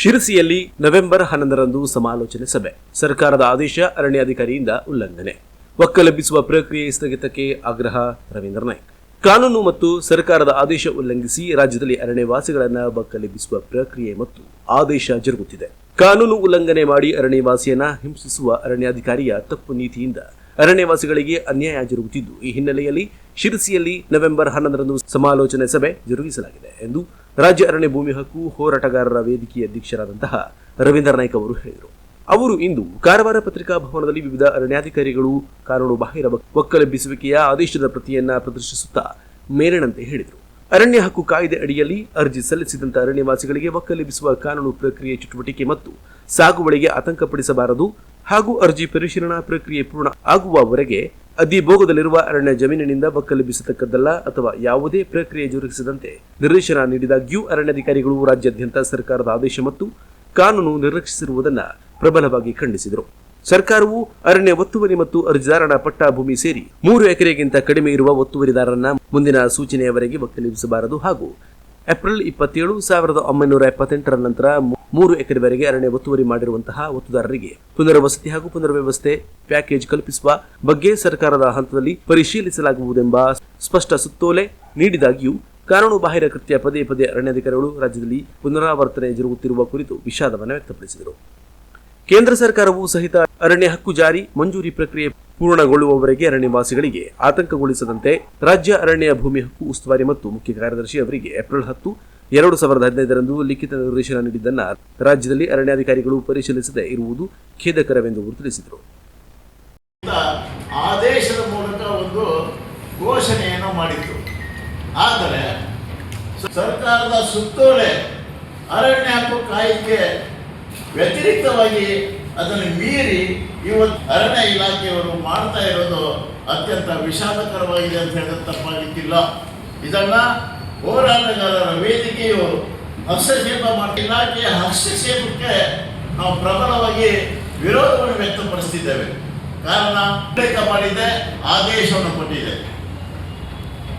ಶಿರಸಿಯಲ್ಲಿ ನವೆಂಬರ್ ಹನ್ನೊಂದರಂದು ಸಮಾಲೋಚನೆ ಸಭೆ. ಸರ್ಕಾರದ ಆದೇಶ ಅರಣ್ಯಾಧಿಕಾರಿಯಿಂದ ಉಲ್ಲಂಘನೆ. ಒಕ್ಕಲೆಬ್ಬಿಸುವ ಪ್ರಕ್ರಿಯೆ ಸ್ಥಗಿತಕ್ಕೆ ಆಗ್ರಹ ರವೀಂದ್ರ ನಾಯ್ಕ್. ಕಾನೂನು ಮತ್ತು ಸರ್ಕಾರದ ಆದೇಶ ಉಲ್ಲಂಘಿಸಿ ರಾಜ್ಯದಲ್ಲಿ ಅರಣ್ಯವಾಸಿಗಳನ್ನ ಒಕ್ಕಲೆಬ್ಬಿಸುವ ಪ್ರಕ್ರಿಯೆ ಮತ್ತು ಆದೇಶ ಜರುಗುತ್ತಿದೆ. ಕಾನೂನು ಉಲ್ಲಂಘನೆ ಮಾಡಿ ಅರಣ್ಯವಾಸಿಯನ್ನ ಹಿಂಸಿಸುವ ಅರಣ್ಯಾಧಿಕಾರಿಯ ತಪ್ಪು ನೀತಿಯಿಂದ ಅರಣ್ಯವಾಸಿಗಳಿಗೆ ಅನ್ಯಾಯ ಜರುಗುತ್ತಿದ್ದು, ಈ ಹಿನ್ನೆಲೆಯಲ್ಲಿ ಶಿರಸಿಯಲ್ಲಿ ನವೆಂಬರ್ ಹನ್ನೊಂದರಂದು ಸಮಾಲೋಚನೆ ಸಭೆ ಜರುಗಿಸಲಾಗಿದೆ ಎಂದು ರಾಜ್ಯ ಅರಣ್ಯ ಭೂಮಿ ಹಕ್ಕು ಹೋರಾಟಗಾರರ ವೇದಿಕೆಯ ಅಧ್ಯಕ್ಷರಾದಂತಹ ರವೀಂದ್ರ ನಾಯ್ಕ ಅವರು ಹೇಳಿದರು. ಅವರು ಇಂದು ಕಾರವಾರ ಪತ್ರಿಕಾ ಭವನದಲ್ಲಿ ವಿವಿಧ ಅರಣ್ಯಾಧಿಕಾರಿಗಳು ಕಾನೂನು ಬಾಹಿರ ಒಕ್ಕಲೆಬ್ಬಿಸುವಿಕೆಯ ಆದೇಶದ ಪ್ರತಿಯನ್ನ ಪ್ರದರ್ಶಿಸುತ್ತಾ ಮೇಲಿನಂತೆ ಹೇಳಿದರು. ಅರಣ್ಯ ಹಕ್ಕು ಕಾಯ್ದೆ ಅಡಿಯಲ್ಲಿ ಅರ್ಜಿ ಸಲ್ಲಿಸಿದಂತ ಅರಣ್ಯವಾಸಿಗಳಿಗೆ ಒಕ್ಕಲೆಬ್ಬಿಸುವ ಕಾನೂನು ಪ್ರಕ್ರಿಯೆ ಚಟುವಟಿಕೆ ಮತ್ತು ಸಾಗುವಳಿಗೆ ಆತಂಕಪಡಿಸಬಾರದು ಹಾಗೂ ಅರ್ಜಿ ಪರಿಶೀಲನಾ ಪ್ರಕ್ರಿಯೆ ಪೂರ್ಣ ಆಗುವವರೆಗೆ ಅಧಿಭೋಗದಲ್ಲಿರುವ ಅರಣ್ಯ ಜಮೀನಿನಿಂದ ಒಕ್ಕಲೆಬ್ಬಿಸತಕ್ಕದ್ದಲ್ಲ ಅಥವಾ ಯಾವುದೇ ಪ್ರಕ್ರಿಯೆ ಜರುಗಿಸದಂತೆ ನಿರ್ದೇಶನ ನೀಡಿದಾಗ್ಯೂ ಅರಣ್ಯಾಧಿಕಾರಿಗಳು ರಾಜ್ಯಾದ್ಯಂತ ಸರ್ಕಾರದ ಆದೇಶ ಮತ್ತು ಕಾನೂನು ನಿರ್ಲಕ್ಷಿಸಿರುವುದನ್ನು ಪ್ರಬಲವಾಗಿ ಖಂಡಿಸಿದರು. ಸರ್ಕಾರವು ಅರಣ್ಯ ಒತ್ತುವರಿ ಮತ್ತು ಅರ್ಜಿದಾರನ ಪಟ್ಟ ಭೂಮಿ ಸೇರಿ ಮೂರು ಎಕರೆಗಿಂತ ಕಡಿಮೆ ಇರುವ ಒತ್ತುವರಿದಾರರನ್ನ ಮುಂದಿನ ಸೂಚನೆಯವರೆಗೆ ಒಕ್ಕಲೆಬ್ಬಿಸಬಾರದು ಹಾಗೂ ಏಪ್ರಿಲ್ ಇಪ್ಪತ್ತೇಳು ಸಾವಿರದ ಒಂಬೈನೂರ ಎಪ್ಪತ್ತೆಂಟರ ನಂತರ ಮೂರು ಎಕರೆವರೆಗೆ ಅರಣ್ಯ ಒತ್ತುವರಿ ಮಾಡಿರುವಂತಹ ಒತ್ತುದಾರರಿಗೆ ಪುನರ್ವಸತಿ ಹಾಗೂ ಪುನರ್ವ್ಯವಸ್ಥೆ ಪ್ಯಾಕೇಜ್ ಕಲ್ಪಿಸುವ ಬಗ್ಗೆ ಸರ್ಕಾರದ ಹಂತದಲ್ಲಿ ಪರಿಶೀಲಿಸಲಾಗುವುದೆಂಬ ಸ್ಪಷ್ಟ ಸುತ್ತೋಲೆ ನೀಡಿದಾಗ್ಯೂ ಕಾನೂನು ಬಾಹಿರ ಕೃತ್ಯ ಪದೇ ಪದೇ ಅರಣ್ಯಾಧಿಕಾರಿಗಳು ರಾಜ್ಯದಲ್ಲಿ ಪುನರಾವರ್ತನೆ ಜರುಗುತ್ತಿರುವ ಕುರಿತು ವಿಷಾದವನ್ನು ವ್ಯಕ್ತಪಡಿಸಿದರು. ಕೇಂದ್ರ ಸರ್ಕಾರವು ಸಹಿತ ಅರಣ್ಯ ಹಕ್ಕು ಜಾರಿ ಮಂಜೂರಿ ಪ್ರಕ್ರಿಯೆ ಪೂರ್ಣಗೊಳ್ಳುವವರೆಗೆ ಅರಣ್ಯವಾಸಿಗಳಿಗೆ ಆತಂಕಗೊಳಿಸದಂತೆ ರಾಜ್ಯ ಅರಣ್ಯ ಭೂಮಿ ಹಕ್ಕು ಉಸ್ತುವಾರಿ ಮತ್ತು ಮುಖ್ಯ ಕಾರ್ಯದರ್ಶಿ ಅವರಿಗೆ ಏಪ್ರಿಲ್ ಹತ್ತು, ಎರಡು ಸಾವಿರದ ಹದಿನೈದರಂದು ಲಿಖಿತ ನಿರ್ದೇಶನ ನೀಡಿದ್ದನ್ನು ರಾಜ್ಯದಲ್ಲಿ ಅರಣ್ಯಾಧಿಕಾರಿಗಳು ಪರಿಶೀಲಿಸದೆ ಇರುವುದು ಖೇದಕರವೆಂದು ಅವರು ತಿಳಿಸಿದರು. ಆದೇಶದ ಮೂಲಕ ಒಂದು ಘೋಷಣೆಯನ್ನು ಮಾಡಿತ್ತು. ಆದರೆ ಸರ್ಕಾರದ ಸುತ್ತೋಲೆ ಅರಣ್ಯ ಹಕ್ಕು ಕಾಯ್ದೆಗೆ ವ್ಯತಿರಿಕ್ತವಾಗಿ ಅದನ್ನು ಮೀರಿ ಇವತ್ತು ಅರಣ್ಯ ಇಲಾಖೆಯವರು ಮಾಡ್ತಾ ಇರೋದು ಅತ್ಯಂತ ವಿಷಾದಕರವಾಗಿದೆ ಅಂತ ಹೇಳಿದ್ರೆ ತಪ್ಪಾಗಿತ್ತಿಲ್ಲ. ಇದನ್ನ ಹೋರಾಟಗಾರರ ವೇದಿಕೆಯು ಹಸ್ತಕ್ಷೇಪ ಮಾಡಿ, ಇಲಾಖೆಯ ಹಸ್ತಕ್ಷೇಪಕ್ಕೆ ನಾವು ಪ್ರಬಲವಾಗಿ ವಿರೋಧವನ್ನು ವ್ಯಕ್ತಪಡಿಸ್ತಿದ್ದೇವೆ. ಕಾರಣ ಉಲ್ಲೇಖ ಮಾಡಿದೆ ಆದೇಶವನ್ನು ಕೊಟ್ಟಿದೆ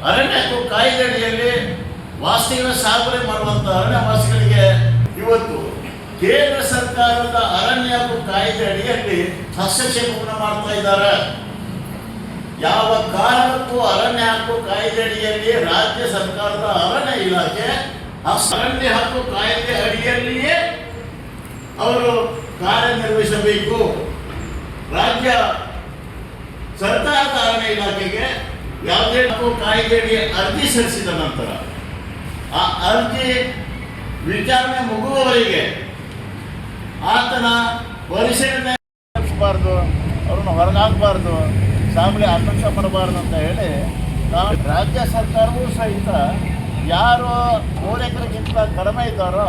ಅರಣ್ಯ ಕಾಯ್ದೆಯಲ್ಲಿ ವಾಸಿಗಳ ಸಾಗುವಳಿ ಮಾಡುವಂತಹ ಅರಣ್ಯವಾಸಿಗಳಿಗೆ ಇವತ್ತು ಕೇಂದ್ರ ಸರ್ಕಾರದ ಅರಣ್ಯ ಕಾಯ್ದೆ ಅಡಿಯಲ್ಲಿ ಹಸ್ತಕ್ಷೇಪವನ್ನು ಮಾಡ್ತಾ ಇದ್ದಾರೆ. ಯಾವ ಕಾರಣಕ್ಕೂ ಅರಣ್ಯ ಹಕ್ಕು ಕಾಯ್ದೆ ಅಡಿಯಲ್ಲಿ ರಾಜ್ಯ ಸರ್ಕಾರದ ಅರಣ್ಯ ಇಲಾಖೆ ಅರಣ್ಯ ಹಕ್ಕು ಕಾಯ್ದೆ ಅಡಿಯಲ್ಲಿಯೇ ಅವರು ಕಾರ್ಯನಿರ್ವಹಿಸಬೇಕು. ರಾಜ್ಯ ಸರ್ಕಾರದ ಅರಣ್ಯ ಇಲಾಖೆಗೆ ಯಾವುದೇ ಹಕ್ಕು ಕಾಯ್ದೆಯಡಿ ಅರ್ಜಿ ಸಲ್ಲಿಸಿದ ನಂತರ, ಆ ಅರ್ಜಿ ವಿಚಾರಣೆ ಮುಗುವವರೆಗೆ ಆತನ ಪರಿಶೀಲನೆ ಅವ್ರನ್ನ ಹೊರಗಾಗಬಾರ್ದು ಸಾಗುವಳಿ ಆತಂಕ ಪಡಬಾರ್ದು ಅಂತ ಹೇಳಿ ನಾವು ರಾಜ್ಯ ಸರ್ಕಾರವೂ ಸಹಿತ ಯಾರು ಮೂರು ಎಕರೆಗಿಂತ ಕಡಿಮೆ ಇದ್ದಾರೋ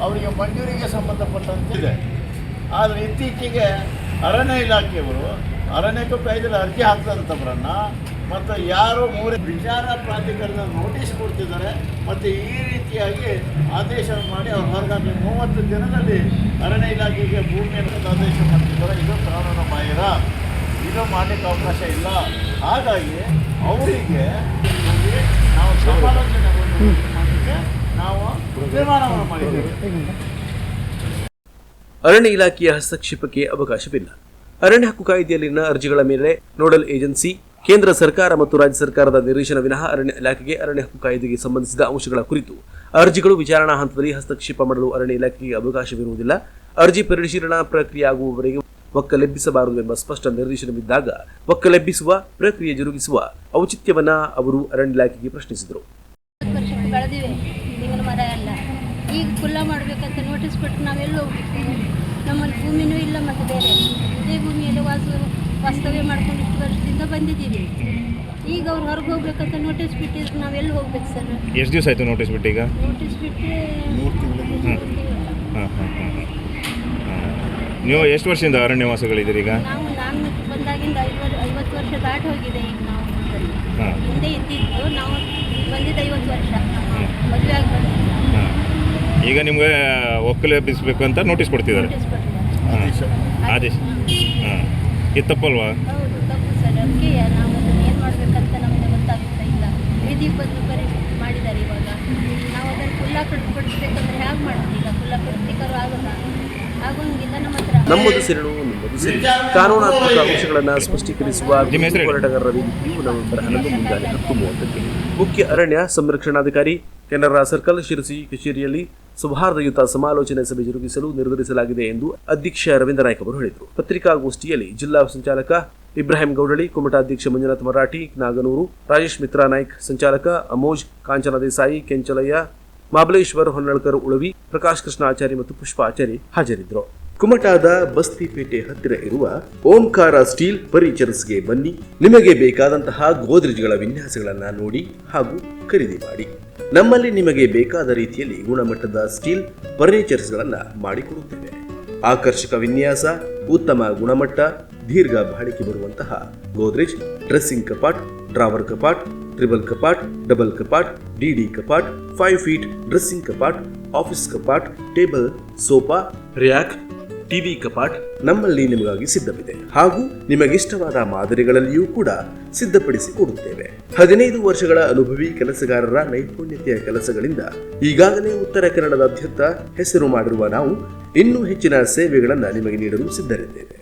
ಅವರಿಗೆ ಮಂಜೂರಿಗೆ ಸಂಬಂಧಪಟ್ಟಂತಿದೆ ಆದರೆ ಇತ್ತೀಚೆಗೆ ಅರಣ್ಯ ಇಲಾಖೆಯವರು, ಅರಣ್ಯಕ್ಕೂ ಕಾಯ್ದೆಯಲ್ಲಿ ಅರ್ಜಿ ಹಾಕಿದಂಥವ್ರನ್ನ ಮತ್ತು ಯಾರು ಮೂರು ವಿಚಾರ ಪ್ರಾಧಿಕಾರದ ನೋಟಿಸ್ ಕೊಡ್ತಿದ್ದಾರೆ. ಮತ್ತು ಈ ರೀತಿಯಾಗಿ ಆದೇಶ ಮಾಡಿ ಅವ್ರು ಹೊರಗಾಗಿ ಮೂವತ್ತು ದಿನದಲ್ಲಿ ಅರಣ್ಯ ಇಲಾಖೆಗೆ ಭೂಮಿಯನ್ನು ಆದೇಶ ಮಾಡ್ತಿದ್ದಾರೆ. ಇದು ಕಾನೂನು ಬಾಹಿರ ಇದು ಮಾಡಲಿಕ್ಕೆ ಅವಕಾಶ ಇಲ್ಲ. ಹಾಗಾಗಿ ಅವರಿಗೆ ನಾವು ಸಮಾಲೋಚನೆ ಮಾಡಲಿಕ್ಕೆ ನಾವು ತೀರ್ಮಾನವನ್ನು ಮಾಡಿದ್ದೇವೆ. ಅರಣ್ಯ ಇಲಾಖೆಯ ಹಸ್ತಕ್ಷೇಪಕ್ಕೆ ಅವಕಾಶವಿಲ್ಲ. ಅರಣ್ಯ ಹಕ್ಕು ಕಾಯ್ದೆಯಲ್ಲಿನ ಅರ್ಜಿಗಳ ಮೇಲೆ ನೋಡಲ್ ಏಜೆನ್ಸಿ ಕೇಂದ್ರ ಸರ್ಕಾರ ಮತ್ತು ರಾಜ್ಯ ಸರ್ಕಾರದ ನಿರ್ದೇಶನ ವಿನಃ ಅರಣ್ಯ ಇಲಾಖೆಗೆ ಅರಣ್ಯ ಹಕ್ಕು ಕಾಯ್ದೆಗೆ ಸಂಬಂಧಿಸಿದ ಅಂಶಗಳ ಕುರಿತು ಅರ್ಜಿಗಳು ವಿಚಾರಣಾ ಹಂತದಲ್ಲಿ ಹಸ್ತಕ್ಷೇಪ ಮಾಡಲು ಅರಣ್ಯ ಇಲಾಖೆಗೆ ಅವಕಾಶವಿರುವುದಿಲ್ಲ. ಅರ್ಜಿ ಪರಿಶೀಲನಾ ಪ್ರಕ್ರಿಯೆ ಆಗುವವರೆಗೆ ಒಕ್ಕಲೆಬ್ಬಿಸಬಾರದು ಎಂಬ ಸ್ಪಷ್ಟ ನಿರ್ದೇಶನವಿದ್ದಾಗ ಒಕ್ಕಲೆಬ್ಬಿಸುವ ಪ್ರಕ್ರಿಯೆ ಜರುಗಿಸುವ ಔಚಿತ್ಯವನ್ನ ಅವರು ಅರಣ್ಯ ಇಲಾಖೆಗೆ ಪ್ರಶ್ನಿಸಿದರು. ಈಗ ಕುಲ್ಲ ಮಾಡಬೇಕಂತ ವಾಸ ವಾಸ್ತವ್ಯ ಮಾಡ್ಕೊಂಡು ಇಷ್ಟು ವರ್ಷದಿಂದ ಬಂದಿದ್ದೀವಿ. ಈಗ ಅವ್ರು ಹೊರಗೆ ಹೋಗ್ಬೇಕಂತ ನೋಟಿಸ್ ಬಿಟ್ಟಿದ್ರು ನಾವು ಎಲ್ಲಿ ಹೋಗ್ಬೇಕು ಸರ್? ಎಷ್ಟು ದಿವಸ ಆಯಿತು ನೋಟಿಸ್ ಬಿಟ್ಟು ಈಗ ನೋಟಿಸ್ ಬಿಟ್ಟು ಹಾಂ ಹಾಂ ಹಾಂ ಹಾಂ ನೀವು ಎಷ್ಟು ವರ್ಷದಿಂದ ಅರಣ್ಯವಾಸಗಳಿದ್ದೀರಿ ಈಗ? ನಾವು ನಾನು ಬಂದಾಗಿಂದ ಐವತ್ತು ಐವತ್ತು ವರ್ಷ ದಾಟಿ ಹೋಗಿದೆ ಈಗ ನಾವು. ಹಾಂ. ಹಿಂದೆ ಇದ್ದಿದ್ದು ನಾವು ಬಂದಿದ್ದು ಐವತ್ತು ವರ್ಷ. ಮದುವೆ ಆಗಿ ಈಗ ನಿಮಗೆ ಒಕ್ಕಲು ಬಿಸ್ಬೇಕು ಅಂತ ನೋಟಿಸ್ ಕೊಡ್ತಿದ್ದಾರೆ. ಆದೇಶ. ಹಾಂ ಇದು ತಪ್ಪಲ್ವಾ ಹೌದು ತಪ್ಪು ಸರ್. ಅದಕ್ಕೆ ನಾವು ಅದನ್ನು ಏನು ಮಾಡಬೇಕಂತ ನಮಗೆ ಗೊತ್ತಾಗ್ತಾ ಇಲ್ಲ. ವಿಧಿ ಬದಲು ಬರೀ ಮಾಡಿದ್ದಾರೆ ಇವಾಗ. ನಾವು ಅದನ್ನು ಕುಲ್ಲ ಕಟ್ಕೊಡ್ಬೇಕಂದ್ರೆ ಹೇಗೆ ಮಾಡ್ತೀವಿ ಈಗ? ಕುಲ್ಲ ಕಟ್ಲಿಕ್ಕರು ಆಗ ನಮ್ಮದು ಸಿರಳು ನಿಮ್ಮದು ಸೇರಿ ಕಾನೂನಾತ್ಮಕ ಅಂಶಗಳನ್ನು ಸ್ಪಷ್ಟೀಕರಿಸುವ. ಹೋರಾಟಗಾರರ ವೇದಿಕೆಯು ನವೆಂಬರ್ ಹನ್ನೊಂದು ಮುಂಜಾನೆ ಹತ್ತು ಮೂವತ್ತಕ್ಕೆ ಮುಖ್ಯ ಅರಣ್ಯ ಸಂರಕ್ಷಣಾಧಿಕಾರಿ ಕೆನರಾ ಸರ್ಕಲ್ ಶಿರಸಿ ಕಚೇರಿಯಲ್ಲಿ ಸೌಹಾರ್ದಯುತ ಸಮಾಲೋಚನೆ ಸಭೆ ಜರುಗಿಸಲು ನಿರ್ಧರಿಸಲಾಗಿದೆ ಎಂದು ಅಧ್ಯಕ್ಷ ರವೀಂದ್ರ ನಾಯ್ಕ ಅವರು ಹೇಳಿದರು. ಪತ್ರಿಕಾಗೋಷ್ಠಿಯಲ್ಲಿ ಜಿಲ್ಲಾ ಸಂಚಾಲಕ ಇಬ್ರಾಹಿಂ ಗೌಡಳಿ, ಕುಮಟಾ ಅಧ್ಯಕ್ಷ ಮಂಜುನಾಥ್ ಮರಾಠಿ, ನಾಗನೂರು ರಾಜೇಶ್ ಮಿತ್ರಾ ನಾಯ್ಕ್, ಸಂಚಾಲಕ ಅಮೋಜ್ ಕಾಂಚನ ದೇಸಾಯಿ, ಕೆಂಚಲಯ್ಯ, ಮಾಬಲೇಶ್ವರ್ ಹೊನ್ನಳ್ಕರ್ ಉಳವಿ, ಪ್ರಕಾಶ್ ಕೃಷ್ಣ ಆಚಾರಿ ಮತ್ತು ಪುಷ್ಪ ಆಚಾರಿ ಹಾಜರಿದ್ದರು. ಕುಮಟಾದ ಬಸ್ತಿಪೇಟೆ ಹತ್ತಿರ ಇರುವ ಓಂಕಾರ ಸ್ಟೀಲ್ ಫರ್ನಿಚರ್ಸ್ಗೆ ಬನ್ನಿ. ನಿಮಗೆ ಬೇಕಾದಂತಹ ಗೋದ್ರೇಜ್ಗಳ ವಿನ್ಯಾಸಗಳನ್ನು ನೋಡಿ ಹಾಗೂ ಖರೀದಿ ಮಾಡಿ. ನಮ್ಮಲ್ಲಿ ನಿಮಗೆ ಬೇಕಾದ ರೀತಿಯಲ್ಲಿ ಗುಣಮಟ್ಟದ ಸ್ಟೀಲ್ ಫರ್ನಿಚರ್ಸ್ಗಳನ್ನು ಮಾಡಿಕೊಡುತ್ತೇವೆ. ಆಕರ್ಷಕ ವಿನ್ಯಾಸ, ಉತ್ತಮ ಗುಣಮಟ್ಟ, ದೀರ್ಘ ಬಾಳಿಕೆ ಬರುವಂತಹ ಗೋದ್ರೇಜ್, ಡ್ರೆಸ್ಸಿಂಗ್ ಕಪಾಟ್, ಡ್ರಾವರ್ ಕಪಾಟ್ ಟ್ರಿಬಲ್ ಕಪಾಟ್, ಡಬಲ್ ಕಪಾಟ್ ಡಿಡಿ ಕಪಾಟ್, ಫೈವ್ ಫೀಟ್ ಡ್ರೆಸ್ಸಿಂಗ್ ಕಪಾಟ್, ಆಫೀಸ್ ಕಪಾಟ್, ಟೇಬಲ್, ಸೋಫಾ, ರ್ಯಾಕ್ ಟಿವಿ ಕಪಾಟ್ ನಮ್ಮಲ್ಲಿ ನಿಮಗಾಗಿ ಸಿದ್ಧವಿದೆ ಹಾಗೂ ನಿಮಗಿಷ್ಟವಾದ ಮಾದರಿಗಳಲ್ಲಿಯೂ ಕೂಡ ಸಿದ್ಧಪಡಿಸಿ ಕೊಡುತ್ತೇವೆ ಹದಿನೈದು ವರ್ಷಗಳ ಅನುಭವಿ ಕೆಲಸಗಾರರ ನೈಪುಣ್ಯತೆಯ ಕೆಲಸಗಳಿಂದ ಈಗಾಗಲೇ ಉತ್ತರ ಕನ್ನಡದಾದ್ಯಂತ ಹೆಸರು ಮಾಡಿರುವ ನಾವು ಇನ್ನೂ ಹೆಚ್ಚಿನ ಸೇವೆಗಳನ್ನು ನಿಮಗೆ ನೀಡಲು ಸಿದ್ಧರಿದ್ದೇವೆ.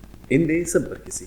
ಹಿಂದೆ ಸಂಪರ್ಕಿಸಿ.